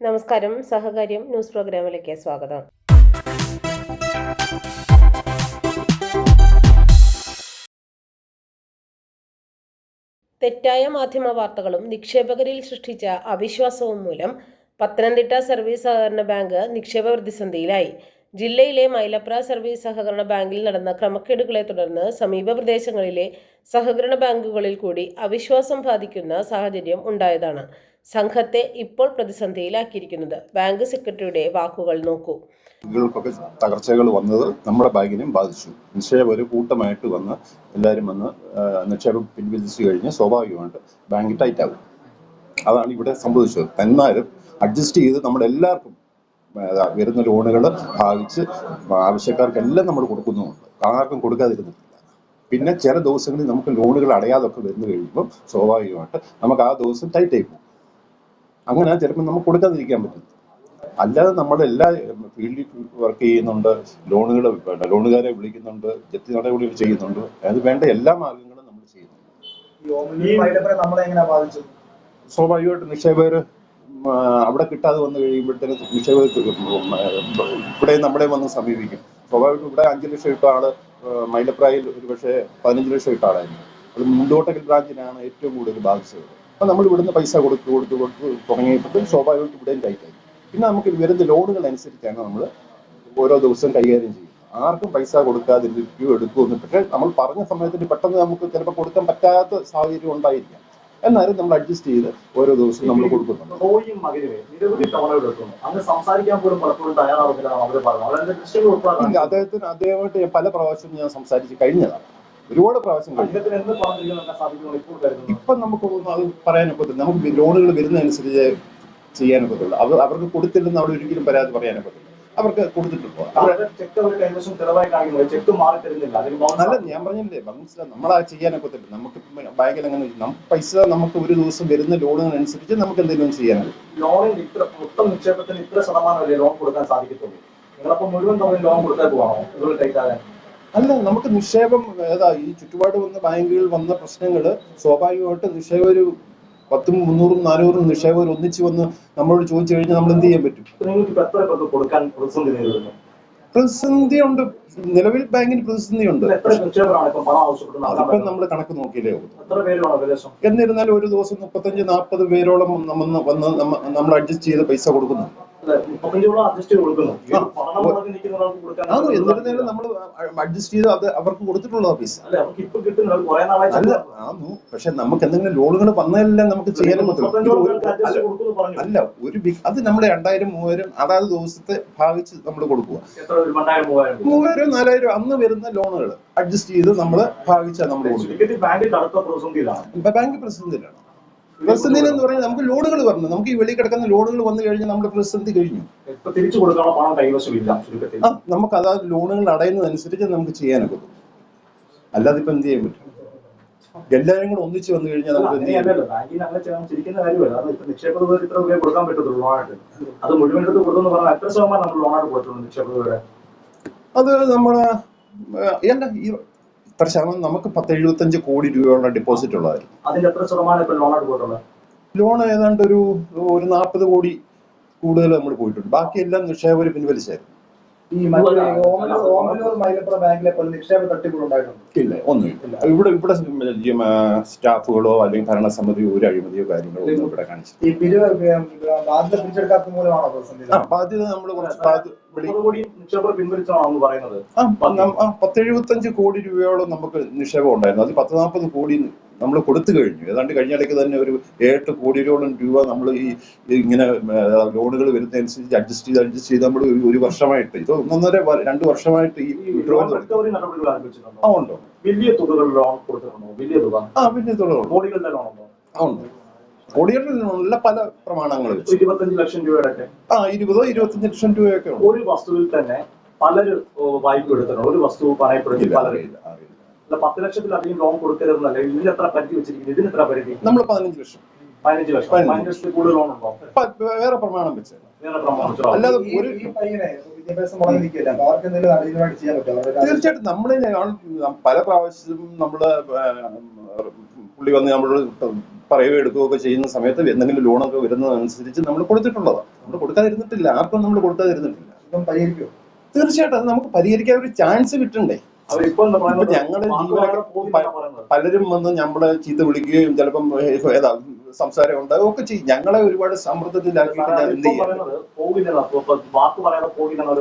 നമസ്കാരം. സഹകാര്യം ന്യൂസ് പ്രോഗ്രാമിലേക്ക് സ്വാഗതം. തെറ്റായ മാധ്യമ വാർത്തകളും നിക്ഷേപകരിൽ സൃഷ്ടിച്ച അവിശ്വാസവും മൂലം പത്തനംതിട്ട സർവീസ് സഹകരണ ബാങ്ക് നിക്ഷേപ പ്രതിസന്ധിയിലായി. ജില്ലയിലെ മൈലപ്ര സർവീസ് സഹകരണ ബാങ്കിൽ നടന്ന ക്രമക്കേടുകളെ തുടർന്ന് സമീപ പ്രദേശങ്ങളിലെ സഹകരണ ബാങ്കുകളിൽ കൂടി അവിശ്വാസം ബാധിക്കുന്ന സാഹചര്യം ഉണ്ടായതാണ്. സംഘത്തെ ഇപ്പോൾ പ്രതിസന്ധിയിലാക്കിയിരിക്കുന്നത്. ബാങ്ക് സെക്രട്ടറിയുടെ വാക്കുകൾ നോക്കൂ. ബാങ്കുകൾക്കൊക്കെ തകർച്ചകൾ വന്നത് നമ്മുടെ ബാങ്കിനെയും ബാധിച്ചു. നിക്ഷേപം ഒരു കൂട്ടമായിട്ട് വന്ന് എല്ലാവരും വന്ന് നിക്ഷേപം പിൻവലിച്ചു കഴിഞ്ഞ് സ്വാഭാവികമായിട്ട് ബാങ്ക് ടൈറ്റ് ആകും അതാണ് ഇവിടെ സംഭവിച്ചത്. എന്നാലും അഡ്ജസ്റ്റ് ചെയ്ത് നമ്മുടെ എല്ലാവർക്കും വരുന്ന ലോണുകൾ ഭാവിച്ച് ആവശ്യക്കാർക്കെല്ലാം നമ്മൾ കൊടുക്കുന്നുമുണ്ട്. ആർക്കും കൊടുക്കാതിരുന്നിട്ടില്ല. പിന്നെ ചില ദിവസങ്ങളിൽ നമുക്ക് ലോണുകൾ അടയാതൊക്കെ വരുന്നു കഴിയുമ്പോൾ സ്വാഭാവികമായിട്ട് നമുക്ക് ആ ദിവസം ടൈറ്റ് ആയി പോകും. അങ്ങനെ ചിലപ്പോൾ നമുക്ക് കൊടുക്കാതിരിക്കാൻ പറ്റും അല്ലാതെ നമ്മൾ എല്ലാ ഫീൽഡിൽ വർക്ക് ചെയ്യുന്നുണ്ട് ലോണുകൾ ലോണുകാരെ വിളിക്കുന്നുണ്ട് ജപ്തി നടപടികൾ ചെയ്യുന്നുണ്ട്. അത് വേണ്ട എല്ലാ മാർഗങ്ങളും നമ്മൾ ചെയ്യുന്നുണ്ട്. സ്വാഭാവികമായിട്ട് നിക്ഷേപകർ അവിടെ കിട്ടാതെ വന്നു കഴിയുമ്പോഴത്തേന് നിക്ഷേപ ഇവിടെ നമ്മളെ വന്ന് സമീപിക്കും. സ്വാഭാവികമായിട്ടും ഇവിടെ അഞ്ച് ലക്ഷം ഇട്ട ആൾ മൈലപ്രായിൽ ഒരു പക്ഷേ പതിനഞ്ച് ലക്ഷം ഇട്ട ആളായിരുന്നു അത് മുണ്ടോട്ടക്കൽ ബ്രാഞ്ചിനാണ് ഏറ്റവും കൂടുതൽ ബാധിച്ചത്. അപ്പൊ നമ്മൾ ഇവിടുന്ന് പൈസ കൊടുത്ത് കൊടുത്ത് കൊടുത്ത് തുടങ്ങിയപ്പോൾ സ്വാഭാവികമായിട്ടും ഇവിടെയും ടൈറ്റായി പിന്നെ നമുക്ക് വരുന്ന ലോണുകൾ അനുസരിച്ചാണ് നമ്മൾ ഓരോ ദിവസവും കൈകാര്യം ചെയ്യുന്നത്. ആർക്കും പൈസ കൊടുക്കാതിരിക്കുകയോ എടുക്കുമെന്ന് പക്ഷേ നമ്മൾ പറഞ്ഞ സമയത്തിന് പെട്ടെന്ന് നമുക്ക് ചിലപ്പോൾ കൊടുക്കാൻ പറ്റാത്ത സാഹചര്യം ഉണ്ടായിരിക്കാം. എന്നാലും നമ്മൾ അഡ്ജസ്റ്റ് ചെയ്ത് ഓരോ ദിവസവും നമ്മൾ കൊടുക്കുന്നുണ്ട്. റോയും മകനുമേ നിരവധി തവണകൾ എത്തുന്നു. അന്ന് സംസാരിക്കാൻ പോലും പലപ്പോഴും തയ്യാറാവുന്നില്ല ഇല്ല, അദ്ദേഹത്തിന് അദ്ദേഹമായിട്ട് പല പ്രാവശ്യം ഞാൻ സംസാരിച്ച് കഴിഞ്ഞതാണ്. ഒരുപാട് പ്രാവശ്യം കഴിഞ്ഞു. ഇപ്പൊ നമുക്ക് അത് അത് പറയാനൊക്കത്തില്ല നമുക്ക് ലോണുകൾ വരുന്നതനുസരിച്ച് ചെയ്യാനൊക്കത്തുള്ളൂ അവർ അവർക്ക് കൊടുത്തില്ലെന്ന് അവിടെ ഒരിക്കലും പരാതി പറയാനൊക്കത്തില്ല അവർക്ക് കൊടുത്തിട്ടുണ്ട്. നല്ല ഞാൻ പറഞ്ഞില്ലേ നമ്മൾ ആ ഒത്തിട്ട് നമുക്ക് ബാങ്കിൽ അങ്ങനെ പൈസ നമുക്ക് ഒരു ദിവസം വരുന്ന ലോണിനനുസരിച്ച് നമുക്ക് എന്തെങ്കിലും ചെയ്യാനാണ്. ലോണിന് ഇത്ര മൊത്തം നിക്ഷേപത്തിന് ഇത്ര ശതമാനം അല്ലേ ലോൺ കൊടുക്കാൻ സാധിക്കത്തുള്ളൂ. നിങ്ങളപ്പോ മുഴുവൻ തവണ ലോൺ കൊടുക്കാൻ ടൈറ്റാകാൻ അല്ല നമുക്ക് നിക്ഷേപം ഏതാ ഈ ചുറ്റുപാട് വന്ന ബാങ്കുകളിൽ വന്ന പ്രശ്നങ്ങൾ സ്വാഭാവികമായിട്ട് നിക്ഷേപകർ പത്തും മുന്നൂറും നാനൂറും നിക്ഷേപകർ ഒന്നിച്ചു വന്ന് നമ്മളോട് ചോദിച്ചു കഴിഞ്ഞാൽ നമ്മൾ എന്ത് ചെയ്യാൻ പറ്റും? പ്രതിസന്ധി ഉണ്ട് നിലവിൽ ബാങ്കിന് പ്രതിസന്ധി ഉണ്ട് അതിപ്പം നമ്മൾ കണക്ക് നോക്കിയില്ലേ എന്നിരുന്നാലും ഒരു ദിവസം മുപ്പത്തഞ്ച് നാൽപ്പത് പേരോളം വന്ന് വന്ന് നമ്മ- നമ്മൾ അഡ്ജസ്റ്റ് ചെയ്ത് പൈസ കൊടുക്കുന്നു അഡ്ജസ്റ്റ് ചെയ്ത് അത് എന്നിരുന്നാലും നമ്മൾ അഡ്ജസ്റ്റ് ചെയ്ത് അത് അവർക്ക് കൊടുത്തിട്ടുള്ള ഓഫീസ് അല്ലെ പക്ഷെ നമുക്ക് എന്തെങ്കിലും ലോണുകൾ വന്നതെല്ലാം നമുക്ക് ചെയ്യാനും അല്ല, ഒരു ബിഗ് അത് നമ്മൾ രണ്ടായിരം മൂവായിരം അതായത് ദിവസത്തെ ഭാവിച്ച് നമ്മൾ കൊടുക്കുക. മൂവായിരം. നാലായിരം അന്ന് വരുന്ന ലോണുകൾ അഡ്ജസ്റ്റ് ചെയ്ത് നമ്മൾ ഭാവിച്ചാൽ നമ്മൾ ഇപ്പൊ ബാങ്ക് പ്രതിസന്ധിയിലാണ്. പ്രതിസന്ധി എന്ന് പറഞ്ഞാൽ നമുക്ക് ലോണുകൾ വരണം. നമുക്ക് ഈ വെളി കിടക്കുന്ന ലോണുകൾ വന്നു കഴിഞ്ഞാൽ നമ്മുടെ പ്രതിസന്ധി കഴിഞ്ഞു. തിരിച്ചു കൊടുക്കാനുള്ള പണം കൈവശമില്ല. ചുരുക്കത്തിൽ. ആ നമുക്ക് അതാ ലോണുകൾ അടയുന്നതനുസരിച്ച് നമുക്ക് ചെയ്യാനൊക്കെ അല്ലാതെ ഇപ്പൊ എന്ത് ചെയ്യാൻ പറ്റും? എല്ലാവരും കൂടെ ഒന്നിച്ച് വന്നു കഴിഞ്ഞാൽ നമുക്ക് എന്ത് ചെയ്യാൻ പറ്റും ലോണായിട്ട്. അത് നമ്മുടെ എത്ര ശതമാനം നമുക്ക് പത്ത് എഴുപത്തഞ്ച് കോടി രൂപയുള്ള ഡെപ്പോസിറ്റ് ഉള്ളതായിരുന്നു അതിന്റെ എത്ര ശതമാനം ഇപ്പൊ ലോൺ കൊടുത്തുള്ളത് ലോൺ ഏതാണ്ട് ഒരു ഒരു നാൽപ്പത് കോടി കൂടുതൽ നമ്മൾ പോയിട്ടുണ്ട്. ബാക്കിയെല്ലാം നിക്ഷേപകർ പിൻവലിച്ചായിരുന്നു. ഈ മറ്റേ ഓമനൂർ ഓമനൂർ മൈലപ്പുറം ബാങ്കിലെ പോലെ നിക്ഷേപ തട്ടിപ്പുകൾ ഉണ്ടായിട്ടുണ്ട്. ഇല്ല ഒന്നുമില്ല ഇവിടെ ഇവിടെ സ്റ്റാഫുകളോ അല്ലെങ്കിൽ ഭരണസമിതിയോ ഒരു അഴിമതിയോ കാര്യങ്ങളോ ഒന്നും ഇവിടെ കാണിച്ചിട്ടില്ല. ഈ പിരിവ് ബാധ്യത പിടിച്ചെടുക്കാത്ത മൂലമാണോ പ്രതിസന്ധി ബാധ്യത നമ്മൾ കുറച്ച് പത്തെഴുപത്തഞ്ച് കോടി രൂപയോളം നമുക്ക് നിക്ഷേപം ഉണ്ടായിരുന്നു. അത് പത്ത് നാൽപ്പത് കോടി നമ്മൾ കൊടുത്തു കഴിഞ്ഞു. ഏതാണ്ട് കഴിഞ്ഞ ഇടയ്ക്ക് തന്നെ ഒരു ഏട്ട് കോടിയോളം രൂപ നമ്മൾ ഈ ഇങ്ങനെ ലോണുകൾ വരുന്നതനുസരിച്ച് അഡ്ജസ്റ്റ് ചെയ്ത് അഡ്ജസ്റ്റ് ചെയ്ത് നമ്മൾ ഒരു- വർഷമായിട്ട്. ഇത് ഒന്നൊന്നര രണ്ടു വർഷമായിട്ട് ഈ ആ ഉണ്ടോ? വലിയ തുകകൾ ലോൺ കൊടുത്തിട്ടുണ്ടോ? വലിയ തുക? ആ വലിയ കോടികളുടെ ലോൺ ഉണ്ടോ. ആ ഉണ്ട് കോടികളിലുള്ള പല പ്രമാണങ്ങൾ വെച്ച്. ഇരുപത്തഞ്ച് ലക്ഷം രൂപയുടെ ആ ഇരുപതോ ഇരുപത്തഞ്ച് ലക്ഷം രൂപയൊക്കെ ഒരു വസ്തുവിൽ തന്നെ പലരും വായ്പ എടുത്തിട്ടുണ്ട്. ഒരു വസ്തു പറയപ്പെടുന്നില്ല പലരും. പത്ത് ലക്ഷത്തിലധികം ലോൺ കൊടുക്കരുതെന്നല്ല ഇതിന് എത്ര പരിധി വെച്ചിരിക്കുന്നത് ഇതിന് എത്ര പരിധി? നമ്മൾ പതിനഞ്ച് ലക്ഷം. പതിനഞ്ച് ലക്ഷം. പതിനഞ്ച്. ലക്ഷത്തിൽ കൂടുതൽ ലോൺ ഉണ്ടോ വേറെ പ്രമാണം വെച്ച്. അല്ലാതെ ഈ- ഒരു തീർച്ചയായിട്ടും. നമ്മളെ പല പ്രാവശ്യം നമ്മൾ പുള്ളി വന്ന് നമ്മളോട് പറയുകയോ എടുക്കുകയൊക്കെ ചെയ്യുന്ന സമയത്ത് എന്തെങ്കിലും ലോണൊക്കെ വരുന്നതനുസരിച്ച് നമ്മൾ കൊടുത്തിട്ടുള്ളതാണ് നമ്മൾ കൊടുക്കാതിരുന്നിട്ടില്ല. ആർക്കും നമ്മൾ കൊടുക്കാതിരുന്നിട്ടില്ല. തീർച്ചയായിട്ടും അത് നമുക്ക് പരിഹരിക്കാൻ ഒരു ചാൻസ് കിട്ടണ്ടേ? ഞങ്ങൾ പലരും വന്ന് നമ്മളെ ചീത്ത വിളിക്കുകയും ചിലപ്പം ഏതാ സംസാരം ഉണ്ടാവുകയും ഒക്കെ ചെയ്യും. ഞങ്ങളെ ഒരുപാട് സമ്മർദ്ദത്തിലാക്കിയിട്ട് ഞാൻ എന്ത് ചെയ്യാം?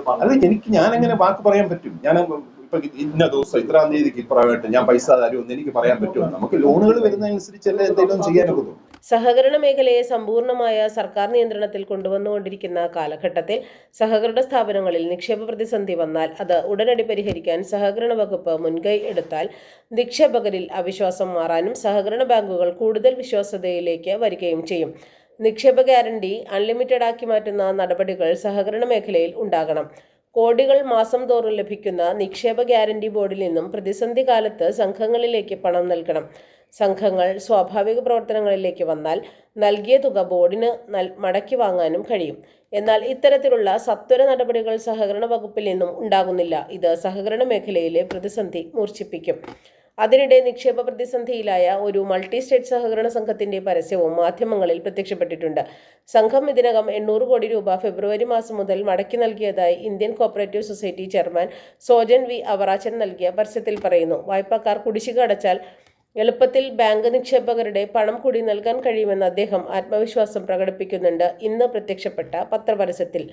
പറഞ്ഞു എനിക്ക് ഞാൻ എങ്ങനെ വാക്ക് പറയാൻ പറ്റും? ഞാൻ ഇപ്പൊ ഇന്ന ദിവസം ഇത്രാം തീയതിക്ക് ഇപ്രാവശ്യം ഞാൻ പൈസ തരുമെന്ന് എനിക്ക് പറയാൻ പറ്റുമോ? നമുക്ക് ലോണുകൾ വരുന്നതനുസരിച്ചല്ലേ എന്തെങ്കിലും ചെയ്യാനൊക്കെ തോന്നും സഹകരണ മേഖലയെ സമ്പൂർണമായ സർക്കാർ നിയന്ത്രണത്തിൽ കൊണ്ടുവന്നുകൊണ്ടിരിക്കുന്ന കാലഘട്ടത്തിൽ സഹകരണ സ്ഥാപനങ്ങളിൽ നിക്ഷേപ പ്രതിസന്ധി വന്നാൽ അത് ഉടനടി പരിഹരിക്കാൻ സഹകരണ വകുപ്പ് മുൻകൈ എടുത്താൽ നിക്ഷേപകരിൽ അവിശ്വാസം മാറാനും സഹകരണ ബാങ്കുകൾ കൂടുതൽ വിശ്വാസ്യതയിലേക്ക് വരികയും ചെയ്യും. നിക്ഷേപ ഗ്യാരണ്ടി അൺലിമിറ്റഡ് ആക്കി മാറ്റുന്ന നടപടികൾ സഹകരണ മേഖലയിൽ ഉണ്ടാകണം. കോടികൾ മാസം തോറും ലഭിക്കുന്ന നിക്ഷേപ ഗ്യാരണ്ടി ബോർഡിൽ നിന്നും പ്രതിസന്ധി കാലത്ത് സംഘങ്ങളിലേക്ക് പണം നൽകണം. സംഘങ്ങൾ സ്വാഭാവിക പ്രവർത്തനങ്ങളിലേക്ക് വന്നാൽ നൽകിയ തുക ബോർഡിന് നൽ- മടക്കി വാങ്ങാനും കഴിയും. എന്നാൽ ഇത്തരത്തിലുള്ള സത്വര നടപടികൾ സഹകരണ വകുപ്പിൽ നിന്നും ഉണ്ടാകുന്നില്ല. ഇത് സഹകരണ മേഖലയിലെ പ്രതിസന്ധി മൂർച്ഛിപ്പിക്കും. അതിനിടെ നിക്ഷേപ പ്രതിസന്ധിയിലായ ഒരു മൾട്ടി സ്റ്റേറ്റ് സഹകരണ സംഘത്തിന്റെ പരസ്യവും മാധ്യമങ്ങളിൽ പ്രത്യക്ഷപ്പെട്ടിട്ടുണ്ട്. സംഘം ഇതിനകം എണ്ണൂറ് കോടി രൂപ ഫെബ്രുവരി മാസം മുതൽ മടക്കി നൽകിയതായി Indian cooperative society chairman Sojan V Avarachan നൽകിയ പരസ്യത്തിൽ പറയുന്നു. വായ്പക്കാർ കുടിശ്ശിക അടച്ചാൽ എളുപ്പത്തിൽ ബാങ്ക് നിക്ഷേപകരുടെ പണം കൂടി നൽകാൻ കഴിയുമെന്ന് അദ്ദേഹം ആത്മവിശ്വാസം പ്രകടിപ്പിക്കുന്നുണ്ട്. ഇന്ന് പ്രത്യക്ഷപ്പെട്ട പത്രപരസ്യത്തിൽ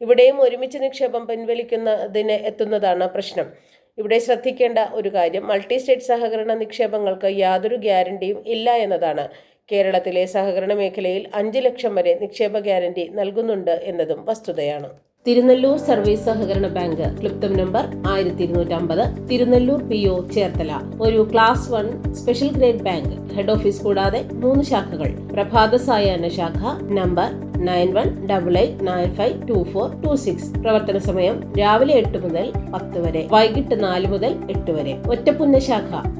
ഇവിടെയും ഒരുമിച്ച് നിക്ഷേപം പിൻവലിക്കുന്നതിന് എത്തുന്നതാണ് പ്രശ്നം. ഇവിടെ ശ്രദ്ധിക്കേണ്ട ഒരു കാര്യം മൾട്ടി സ്റ്റേറ്റ് സഹകരണ നിക്ഷേപങ്ങൾക്ക് യാതൊരു ഗ്യാരണ്ടിയും ഇല്ല എന്നതാണ്. കേരളത്തിലെ സഹകരണ മേഖലയിൽ അഞ്ച് ലക്ഷം വരെ നിക്ഷേപ ഗ്യാരണ്ടി നൽകുന്നുണ്ട് എന്നതും വസ്തുതയാണ്. തിരുനെല്ലൂർ സർവീസ് സഹകരണ ബാങ്ക് ക്ലിപ്തം നമ്പർ ആയിരത്തി ഇരുന്നൂറ്റമ്പത് തിരുനെല്ലൂർ പി ഒ ചേർത്തല. ഒരു class one special grade bank head office കൂടാതെ മൂന്ന് ശാഖകൾ. പ്രഭാത സായാഹ്ന ശാഖ number nine one double eight nine five two four two six. പ്രവർത്തന സമയം രാവിലെ എട്ട് മുതൽ പത്ത് വരെ. വൈകിട്ട് നാല് മുതൽ എട്ട് വരെ. ഒറ്റപ്പുന്ന ശാഖ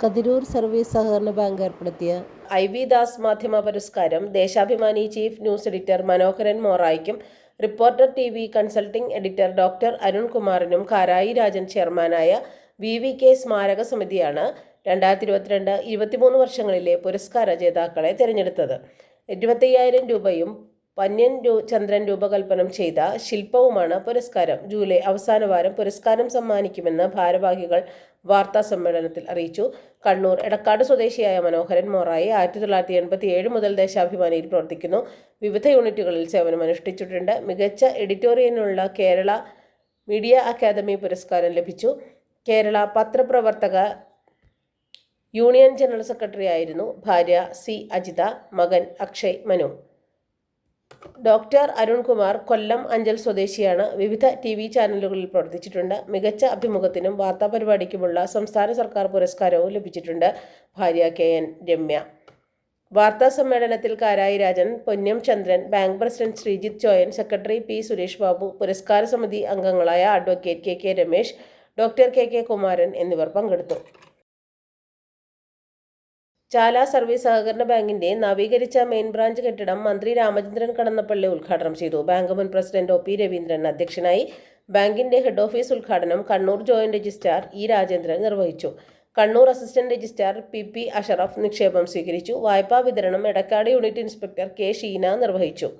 കതിരൂർ സർവീസ് സഹകരണ ബാങ്ക് ഏർപ്പെടുത്തിയ ഐ വി ദാസ് മാധ്യമ പുരസ്കാരം Deshabhimani chief news editor Manoharan മോറായിക്കും reporter T V consulting editor doctor അരുൺകുമാറിനും Karayi Rajan ചെയർമാനായ വി വി കെ സ്മാരക സമിതിയാണ് രണ്ടായിരത്തി ഇരുപത്തിരണ്ട് ഇരുപത്തിമൂന്ന് വർഷങ്ങളിലെ പുരസ്കാര ജേതാക്കളെ തിരഞ്ഞെടുത്തത്. ഇരുപത്തയ്യായിരം രൂപയും പന്യൻ ചന്ദ്രൻ രൂപകൽപ്പനം ചെയ്ത ശില്പവുമാണ് പുരസ്കാരം. ജൂലൈ അവസാന വാരം പുരസ്കാരം സമ്മാനിക്കുമെന്ന് ഭാരവാഹികൾ വാർത്താ സമ്മേളനത്തിൽ അറിയിച്ചു. കണ്ണൂർ എടക്കാട് സ്വദേശിയായ മനോഹരൻ മോറായി ആയിരത്തി തൊള്ളായിരത്തി എൺപത്തി ഏഴ് മുതൽ ദേശാഭിമാനിയിൽ പ്രവർത്തിക്കുന്നു. വിവിധ യൂണിറ്റുകളിൽ സേവനം അനുഷ്ഠിച്ചിട്ടുണ്ട്. മികച്ച എഡിറ്റോറിയലിനുള്ള കേരള മീഡിയ അക്കാദമി പുരസ്കാരം ലഭിച്ചു. കേരള പത്രപ്രവർത്തക യൂണിയൻ ജനറൽ സെക്രട്ടറി ആയിരുന്നു ഭാര്യ സി അജിത മകൻ അക്ഷയ് മനു. ഡോക്ടർ അരുൺകുമാർ കൊല്ലം അഞ്ചൽ സ്വദേശിയാണ്. വിവിധ ടി വി ചാനലുകളിൽ പ്രവർത്തിച്ചിട്ടുണ്ട്. മികച്ച അഭിമുഖത്തിനും വാർത്താപരിപാടിക്കുമുള്ള സംസ്ഥാന സർക്കാർ പുരസ്കാരവും ലഭിച്ചിട്ടുണ്ട്. ഭാര്യ കെ എൻ രമ്യ. വാർത്താ സമ്മേളനത്തിൽ Karayi Rajan Ponnam Chandran bank president Sreejith Choyan secretary P Suresh Babu പുരസ്കാര സമിതി അംഗങ്ങളായ advocate K K Ramesh doctor K K Kumaran എന്നിവർ പങ്കെടുത്തു. ചാല സർവീസ് സഹകരണ ബാങ്കിന്റെ നവീകരിച്ച മെയിൻ ബ്രാഞ്ച് കെട്ടിടം മന്ത്രി രാമചന്ദ്രൻ കടന്നപ്പള്ളി ഉദ്ഘാടനം ചെയ്തു. ബാങ്ക് മുൻ പ്രസിഡന്റ് ഒ പി രവീന്ദ്രൻ അധ്യക്ഷനായി ബാങ്കിന്റെ ഹെഡ് ഓഫീസ് ഉദ്ഘാടനം Kannur joint registrar E Rajendran നിർവഹിച്ചു. Kannur assistant registrar P P Ashraf നിക്ഷേപം സ്വീകരിച്ചു. വായ്പാ വിതരണം Edakkad unit inspector K Sheena നിർവഹിച്ചു.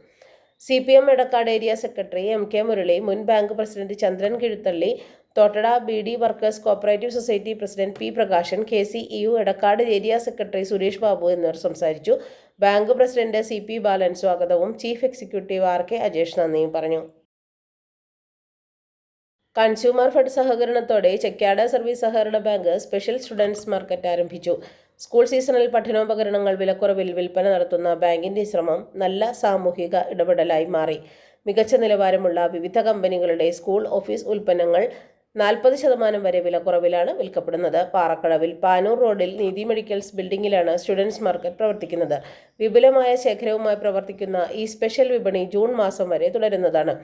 C P M Edakkad area secretary M K Murali മുൻ bank president Chandran Kizhuthalli Thottada B D workers cooperative society president P Prakashan K C E U Edakkad area secretary Suresh Babu എന്നിവർ സംസാരിച്ചു. Bank president C P Balan സ്വാഗതവും chief executive R K Ajesh നന്ദിയും പറഞ്ഞു. Consumer fed സഹകരണത്തോടെ Chekkad service സഹകരണ bank special students market ആരംഭിച്ചു. School സീസണിൽ പഠനോപകരണങ്ങൾ വിലക്കുറവിൽ വിൽപ്പന നടത്തുന്ന ബാങ്കിന്റെ ശ്രമം നല്ല സാമൂഹിക ഇടപെടലായി മാറി. മികച്ച നിലവാരമുള്ള വിവിധ കമ്പനികളുടെ സ്കൂൾ ഓഫീസ് ഉൽപ്പന്നങ്ങൾ നാൽപ്പത് ശതമാനം വരെ വിലക്കുറവിലാണ് വിൽക്കപ്പെടുന്നത്. പാറക്കടവിൽ പാനൂർ റോഡിൽ നീതി മെഡിക്കൽസ് ബിൽഡിംഗിലാണ് സ്റ്റുഡൻസ് മാർക്കറ്റ് പ്രവർത്തിക്കുന്നത്. വിപുലമായ ശേഖരവുമായി പ്രവർത്തിക്കുന്ന ഈ സ്പെഷ്യൽ വിപണി ജൂൺ മാസം വരെ തുടരുന്നതാണ്.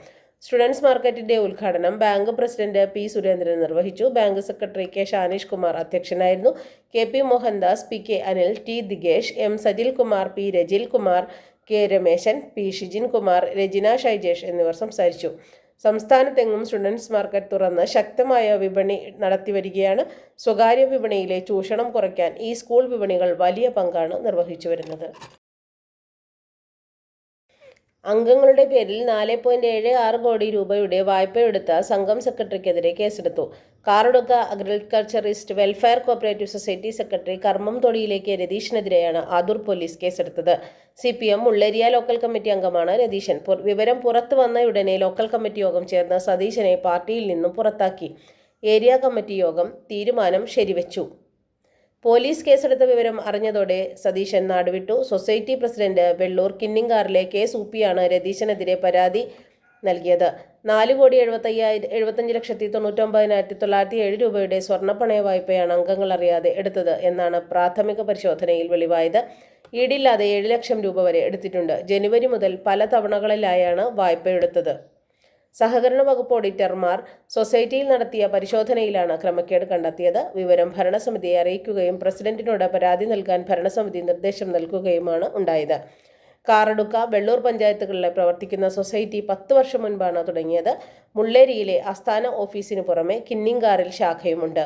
സ്റ്റുഡൻസ് മാർക്കറ്റിന്റെ ഉദ്ഘാടനം ബാങ്ക് പ്രസിഡന്റ് പി സുരേന്ദ്രൻ നിർവഹിച്ചു. Bank secretary K Shanish Kumar അധ്യക്ഷനായിരുന്നു. K P Mohandas P K Anil T Digesh M Sajil Kumar P Rajil Kumar K Rameshan P Shijin Kumar Rajina Shaijesh എന്നിവർ സംസാരിച്ചു. സംസ്ഥാനത്തെങ്ങും students market തുറന്ന് ശക്തമായ വിപണി നടത്തിവരികയാണ്. സ്വകാര്യ വിപണിയിലെ ചൂഷണം കുറയ്ക്കാൻ ഈ സ്കൂൾ വിപണികൾ വലിയ പങ്കാണ് നിർവഹിച്ചു വരുന്നത് അംഗങ്ങളുടെ പേരിൽ നാല് പോയിന്റ് ഏഴ് ആറ് കോടി രൂപയുടെ വായ്പയെടുത്ത സംഘം സെക്രട്ടറിക്കെതിരെ കേസെടുത്തു. Karadukka agriculturist welfare cooperative society secretary കർമ്മം തൊടിയിലേക്ക് രതീഷിനെതിരെയാണ് ആദൂർ പോലീസ് കേസെടുത്തത്. C P M Mulleriya local committee അംഗമാണ് രതീശൻ. വിവരം പുറത്തു വന്നയുടനെ ലോക്കൽ കമ്മിറ്റി യോഗം ചേർന്ന് സതീശനെ പാർട്ടിയിൽ നിന്നും പുറത്താക്കി. ഏരിയ കമ്മിറ്റി യോഗം തീരുമാനം ശരിവെച്ചു. പോലീസ് കേസെടുത്ത വിവരം അറിഞ്ഞതോടെ സതീശൻ നാടുവിട്ടു. സൊസൈറ്റി പ്രസിഡന്റ് വെള്ളൂർ കിന്നിങ്കാറിലെ കെ സൂപ്പിയാണ് രതീശനെതിരെ പരാതി നൽകിയത്. നാല് കോടി എഴുപത്തയ്യായിരം എഴുപത്തഞ്ച് ലക്ഷത്തി തൊണ്ണൂറ്റൊമ്പതിനായിരത്തി തൊള്ളായിരത്തി ഏഴ് രൂപയുടെ സ്വർണപ്പണയ വായ്പയാണ് അംഗങ്ങൾ അറിയാതെ എടുത്തത് എന്നാണ് പ്രാഥമിക പരിശോധനയിൽ വെളിവായത്. ഈടില്ലാതെ ഏഴ് ലക്ഷം രൂപ വരെ എടുത്തിട്ടുണ്ട്. ജനുവരി മുതൽ പല തവണകളിലായാണ് വായ്പയെടുത്തത് സഹകരണ വകുപ്പ് ഓഡിറ്റർമാർ സൊസൈറ്റിയിൽ നടത്തിയ പരിശോധനയിലാണ് ക്രമക്കേട് കണ്ടെത്തിയത്. വിവരം ഭരണസമിതിയെ അറിയിക്കുകയും പ്രസിഡന്റിനോട് പരാതി നൽകാൻ ഭരണസമിതി നിർദ്ദേശം നൽകുകയുമാണ് ഉണ്ടായത്. കാറടുക്ക വെള്ളൂർ പഞ്ചായത്തുകളിലെ പ്രവർത്തിക്കുന്ന സൊസൈറ്റി പത്ത് വർഷം മുൻപാണ് തുടങ്ങിയത്. മുള്ളേരിയിലെ ആസ്ഥാന ഓഫീസിന് പുറമെ കിന്നിങ്കാറിൽ ശാഖയുമുണ്ട്.